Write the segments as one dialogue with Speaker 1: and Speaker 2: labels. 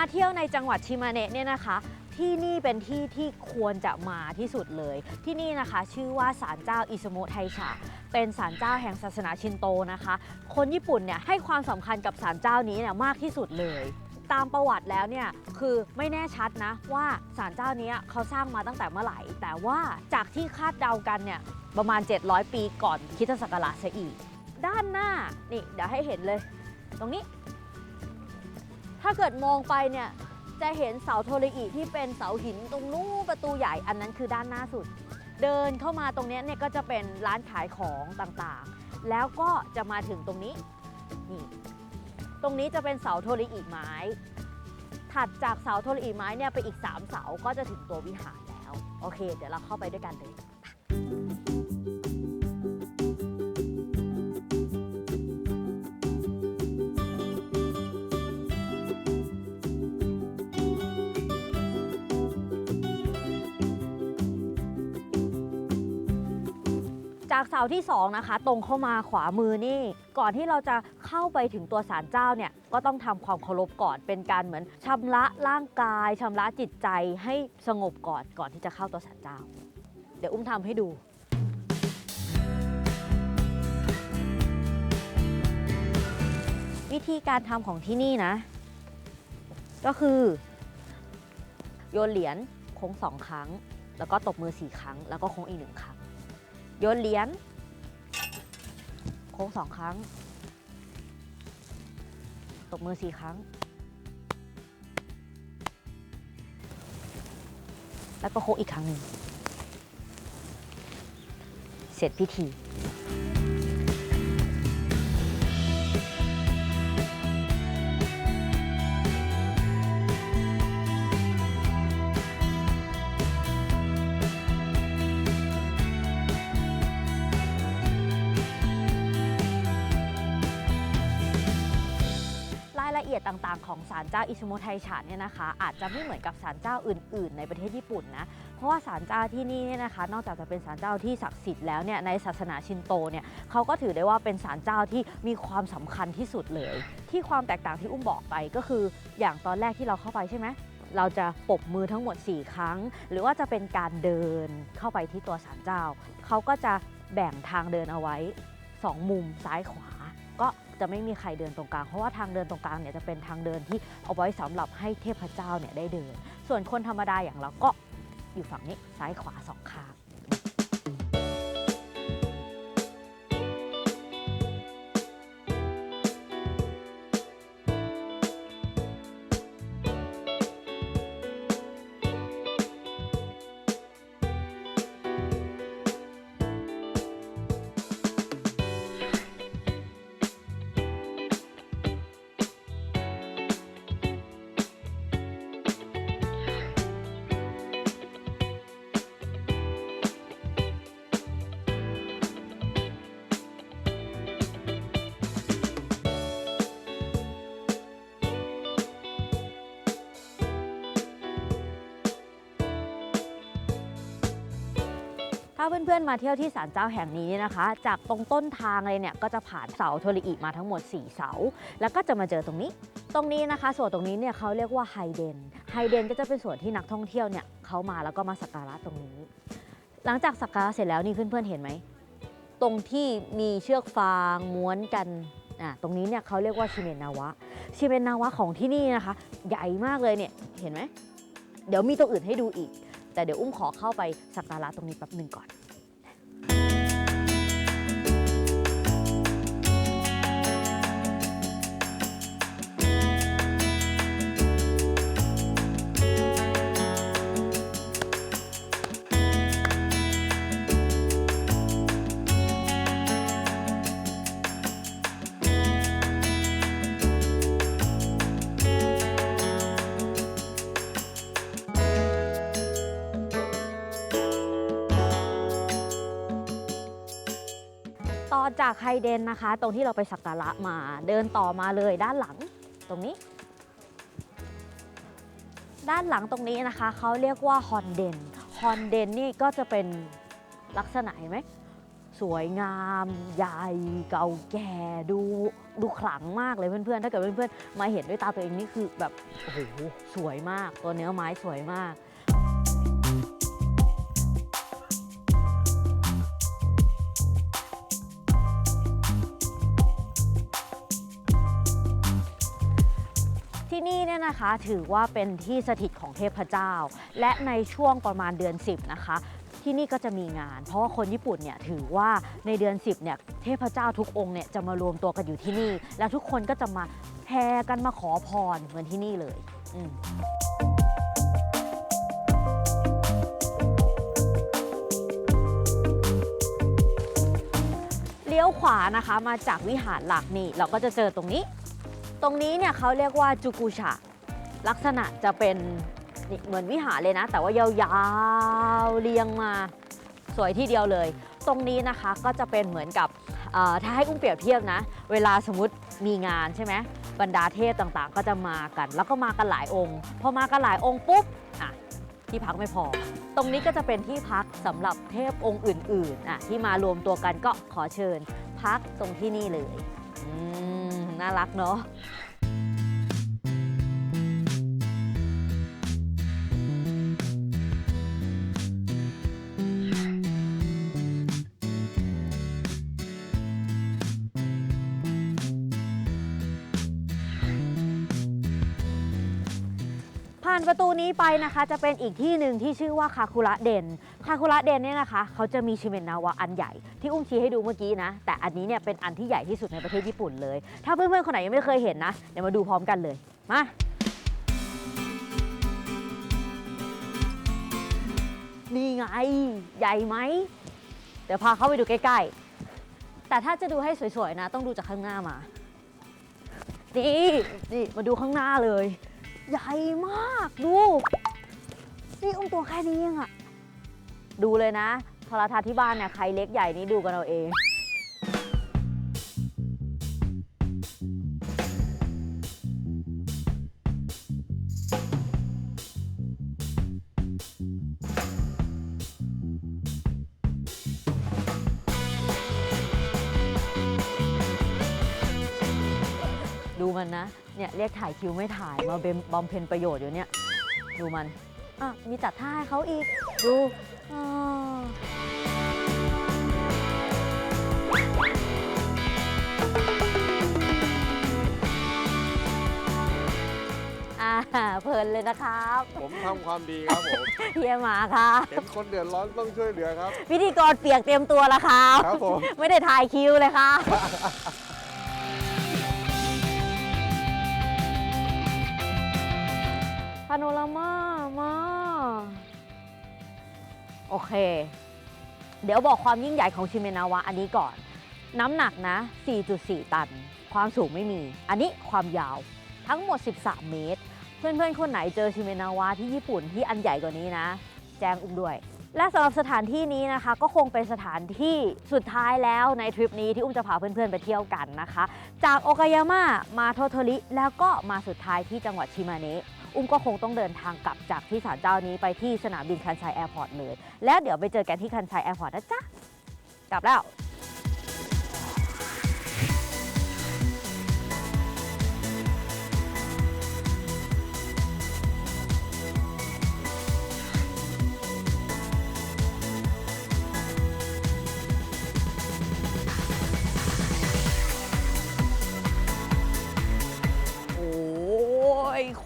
Speaker 1: าเที่ยวในจังหวัดชิมาเนะเนี่ยนะคะที่นี่เป็นที่ที่ควรจะมาที่สุดเลย ที่นี่นะคะชื่อว่าศาลเจ้าอิสโมไทชะเป็นศาลเจ้าแห่งศาสนาชินโตนะคะ คนญี่ปุ่นเนี่ยให้ความสำคัญกับศาลเจ้านี้เนี่ยมากที่สุดเลย ตามประวัติแล้วเนี่ยคือไม่แน่ชัดนะว่าศาลเจ้านี้เขาสร้างมาตั้งแต่เมื่อไหร่ แต่ว่าจากที่คาดเดากันเนี่ยประมาณ 700 ปีก่อนคริสตศักราชซะอีก ด้านหน้านี่เดี๋ยวให้เห็นเลย ตรงนี้ ถ้าเกิดมองไปเนี่ยจะเห็นเสาโทรอิที่เป็นเสาหินตรงนู้นประตูใหญ่อันนั้นคือด้านหน้าสุด เดินเข้ามาตรงนี้เนี่ยก็จะเป็นร้านขายของต่างๆ แล้วก็จะมาถึงตรงนี้นี่ตรงนี้จะเป็นเสาโทรอิไม้ ถัดจากเสาโทรอิไม้เนี่ยไปอีก 3 เสาก็จะถึงตัววิหารแล้ว โอเค เดี๋ยวเราเข้าไปด้วยกันเลย จากเสาที่2นะคะ ตรงเข้ามาขวามือนี่ ก่อนที่เราจะเข้าไปถึงตัวศาลเจ้าเนี่ยก็ต้องทำความเคารพก่อนเป็นการเหมือนชำระร่างกายชำระจิตใจให้สงบก่อนก่อนที่จะเข้าตัวศาลเจ้า เดี๋ยวอุ้มทำให้ดูวิธีการทำของที่นี่นะ ก็คือ โยนเหรียญโค้งสองครั้ง แล้วก็ตบมือสี่ครั้ง แล้วก็โค้งอีกหนึ่งครั้ง โยนเหรียญโค้งสองครั้ง ตบมือสี่ครั้ง แล้วก็โค้งอีกครั้งหนึ่งเสร็จพิธี อียดต่างๆ ของศาลเจ้าอิชิโมไทชะเนี่ยนะคะ อาจจะไม่เหมือนกับศาลเจ้าอื่น ๆ ในประเทศญี่ปุ่นนะ เพราะว่าศาลเจ้าที่นี่เนี่ยนะคะ นอกจากจะเป็นศาลเจ้าที่ศักดิ์สิทธิ์แล้วเนี่ยในศาสนาชินโตเนี่ยเขาก็ถือได้ว่าเป็นศาลเจ้าที่มีความสำคัญที่สุดเลย ที่ความแตกต่างที่อุ้มบอกไปก็คืออย่างตอนแรกที่เราเข้าไปใช่ไหมเราจะปบมือทั้งหมด 4 ครั้ง หรือว่าจะเป็นการเดินเข้าไปที่ตัวศาลเจ้า เขาก็จะแบ่งทางเดินเอาไว้ 2 มุมซ้ายขวา ก็ จะไม่มีใครเดินตรงกลาง เพราะว่าทางเดินตรงกลางเนี่ยจะเป็นทางเดินที่เอาไว้สำหรับให้เทพเจ้าเนี่ยได้เดิน ส่วนคนธรรมดาอย่างเราก็อยู่ฝั่งนี้ซ้ายขวาสองข้าง ถ้าเพื่อนๆมาเที่ยวที่ศาลเจ้าแห่งนี้เนี่ยนะคะ จากตรงต้นทางเลยเนี่ยก็จะผ่านเสาโทริอิมาทั้งหมด 4 เสา แล้วก็จะมาเจอตรงนี้ ตรงนี้นะคะ ส่วนตรงนี้เนี่ยเขาเรียกว่าไฮเดน ไฮเดนก็จะเป็นส่วนที่นักท่องเที่ยวเนี่ยเขามาแล้วก็มาสักการะตรงนี้ หลังจากสักการะเสร็จแล้วนี่เพื่อนๆเห็นไหม ตรงที่มีเชือกฟางม้วนกันอะตรงนี้เนี่ยเขาเรียกว่าชิเมนนาวะ ชิเมนนาวะของที่นี่นะคะ ใหญ่มากเลยเนี่ยเห็นไหม เดี๋ยวมีตัวอื่นให้ดูอีก แต่เดี๋ยวอุ้มขอเข้าไปสักการะตรงนี้แป๊บหนึ่งก่อน ต่อจากไฮเดนนะคะ ตรงที่เราไปสักการะมาเดินต่อมาเลยด้านหลังตรงนี้ ด้านหลังตรงนี้นะคะเขาเรียกว่าฮอนเดนฮอนเดนนี่ก็จะเป็นลักษณะเห็นไหมสวยงามใหญ่เก่าแก่ดูดูขลังมากเลยเพื่อนๆ ถ้าเกิดเพื่อนๆ มาเห็นด้วยตาตัวเองนี่คือแบบโอ้โหสวยมากตัวเนื้อไม้สวยมาก เนี่ยนะคะถือว่าเป็นที่สถิตของเทพเจ้า และในช่วงประมาณเดือน 10 นะคะ ที่นี่ก็จะมีงาน เพราะว่าคนญี่ปุ่นเนี่ยถือว่าในเดือน 10เนี่ยเทพเจ้าทุกองค์เนี่ยจะมารวมตัวกันอยู่ที่นี่ แล้วทุกคนก็จะมาแห่กันมาขอพรเหมือนที่นี่เลยอืมเลี้ยวขวานะคะมาจากวิหารหลักนี่เราก็จะเจอตรงนี้ ตรงนี้เนี่ยเขาเรียกว่าจูกุชะ ลักษณะจะเป็นเหมือนวิหารเลยนะ แต่ว่ายาวๆเรียงมาสวยที่เดียวเลย ตรงนี้นะคะก็จะเป็นเหมือนกับถ้าให้อุ้มเปรียบเทียบนะ เวลาสมมติมีงานใช่ไหมบรรดาเทพต่างๆ ก็จะมากัน แล้วก็มากันหลายองค์ พอมากันหลายองค์ปุ๊บอะที่พักไม่พอ ตรงนี้ก็จะเป็นที่พักสำหรับเทพองค์อื่นๆอะที่มารวมตัวกันก็ขอเชิญ พักตรงที่นี่เลยอืม น่ารักเนาะผ่านประตูนี้ไปนะคะจะเป็นอีกที่หนึ่งที่ชื่อว่าคาคุระเด่นาคุระเดนเนี่ยนะคะเขาจะมีชิเมนนาวะอันใหญ่ที่อุ้มชี้ให้ดูเมื่อกี้นะ แต่อันนี้เนี่ยเป็นอันที่ใหญ่ที่สุดในประเทศญี่ปุ่นเลย ถ้าเพื่อนๆคนไหนยังไม่เคยเห็นนะเดี๋ยวมาดูพร้อมกันเลยมานี่ไงใหญ่ไหมเดี๋ยวพาเข้าไปดูใกล้ๆ แต่ถ้าจะดูให้สวยๆนะ ต้องดูจากข้างหน้ามา นี่นี่มาดูข้างหน้าเลย ใหญ่มากดู นี่อุ้มตัวแค่นี้เองอะ ดูเลยนะโทรทัศน์ที่บ้านเนี่ยใครเล็กใหญ่นี่ดูกันเอาเอง ดูมันนะ เนี่ยเรียกถ่ายคิวไม่ถ่ายมาเบมบำเพ็ญประโยชน์อยู่เนี่ย ดูมัน อะมีจัดท่าให้เขาอีก ดูอ่าอ่าเพลินเลยนะครับ
Speaker 2: ผมทำความดีครับผม
Speaker 1: เฮียหมาครับ
Speaker 2: เห็นคนเดือดร้อนต้องช่วยเหลือครับ
Speaker 1: พิธีกรเปียกเตรียมตัวแล้วครับ
Speaker 2: ครับผม
Speaker 1: ไม่ได้ถ่ายคิวเลยครับ พาโนรามามา โอเค เดี๋ยวบอกความยิ่งใหญ่ของชิเมนาวะอันนี้ก่อน น้ำหนักนะ 4.4 ตัน ความสูงไม่มี อันนี้ความยาวทั้งหมด 13 เมตร เพื่อนๆ คนไหนเจอชิเมนาวะที่ญี่ปุ่นที่อันใหญ่กว่านี้นะ แจ้งอุ้มด้วย และสำหรับสถานที่นี้นะคะ ก็คงเป็นสถานที่สุดท้ายแล้วในทริปนี้ที่อุ้มจะพาเพื่อนๆ ไปเที่ยวกันนะคะ จากโอกายาม่ามาโทโทริแล้วก็มาสุดท้ายที่จังหวัดชิมาเนะ อุ้มก็คงต้องเดินทางกลับจากที่ศาลเจ้านี้ไปที่สนามบินคันไซแอร์พอร์ตเลย แล้วเดี๋ยวไปเจอกันที่คันไซแอร์พอร์ตนะจ๊ะ กลับแล้ว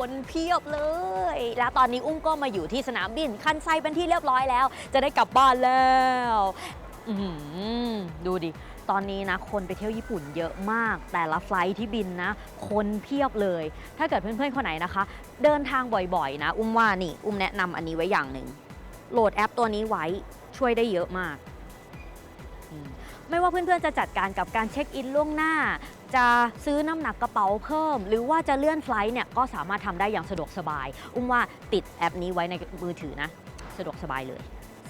Speaker 1: คนเพียบเลย แล้วตอนนี้อุ้มก็มาอยู่ที่สนามบินคันไซเป็นที่เรียบร้อยแล้ว จะได้กลับบ้านแล้วดูดิ ตอนนี้นะ คนไปเที่ยวญี่ปุ่นเยอะมาก แต่ละไฟลท์ที่บินนะ คนเพียบเลย ถ้าเกิดเพื่อนๆ คนไหนนะคะ เดินทางบ่อยๆ นะ อุ้มว่านี่ อุ้มแนะนำอันนี้ไว้อย่างหนึ่ง โหลดแอปตัวนี้ไว้ช่วยได้เยอะมาก ไม่ว่าเพื่อนๆ จะจัดการกับการเช็คอินล่วงหน้า จะซื้อน้ำหนักกระเป๋าเพิ่ม หรือว่าจะเลื่อนไฟล์เนี่ยก็สามารถทำได้อย่างสะดวกสบาย อุ้มว่าติดแอปนี้ไว้ในมือถือนะ สะดวกสบายเลย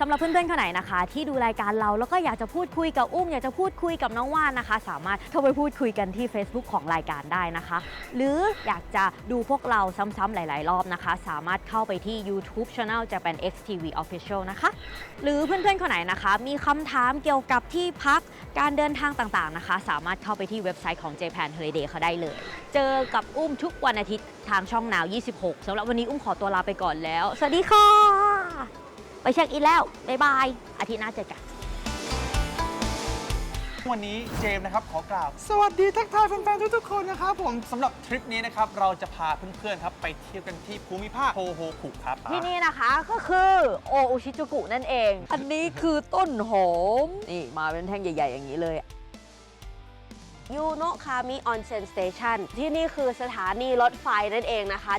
Speaker 1: สำหรับเพื่อนๆคนไหนนะคะ ที่ดูรายการเราแล้วก็อยากจะพูดคุยกับอุ้มอยากจะพูดคุยกับน้องว่านนะคะ สามารถโทรไปพูดคุยกันที่ Facebook ของรายการได้นะคะ หรืออยากจะดูพวกเราซ้ำๆหลาย ๆ รอบนะคะ สามารถเข้าไปที่ YouTube Channel Japan X TV Official นะคะ หรือเพื่อนๆคนไหนนะคะ มีคำถามเกี่ยวกับที่พักการเดินทางต่างๆนะคะ สามารถเข้าไปที่เว็บไซต์ของ Japan Holiday เขาได้เลย เจอกับอุ้มทุกวันอาทิตย์ทางช่องนาว 26สำหรับวันนี้อุ้มขอตัวลาไปก่อนแล้ว สวัสดีค่ะ ไปเช็คอินแล้วบ๊ายบายอาทิตย์หน้าเจอกัน
Speaker 3: วันนี้เจมส์นะครับขอกล่าว สวัสดีทักทายแฟนๆทุกๆคนนะครับผมสำหรับทริปนี้นะครับเราจะพาเพื่อนๆครับไปเที่ยวกันที่ภูมิภาคโทโฮคุครับ
Speaker 1: ที่นี่นะคะก็คือโออุชิจูกุนั่นเอง อันนี้คือต้นหอม นี่มาเป็นแท่งใหญ่ ๆ อย่างนี้เลยยูโนะคามิออนเซนสเตชันที่นี่คือสถานีรถไฟนั่นเองนะคะ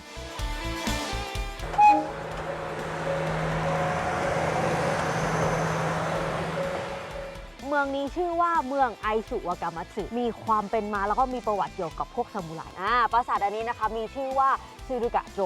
Speaker 1: เมืองนี้ชื่อว่าเมืองไอสุวากามัตสึมีความเป็นมาแล้วก็มีประวัติเกี่ยวกับพวกซามูไรอ่าปราสาทอันนี้นะคะมีชื่อว่าซูรุกะโจ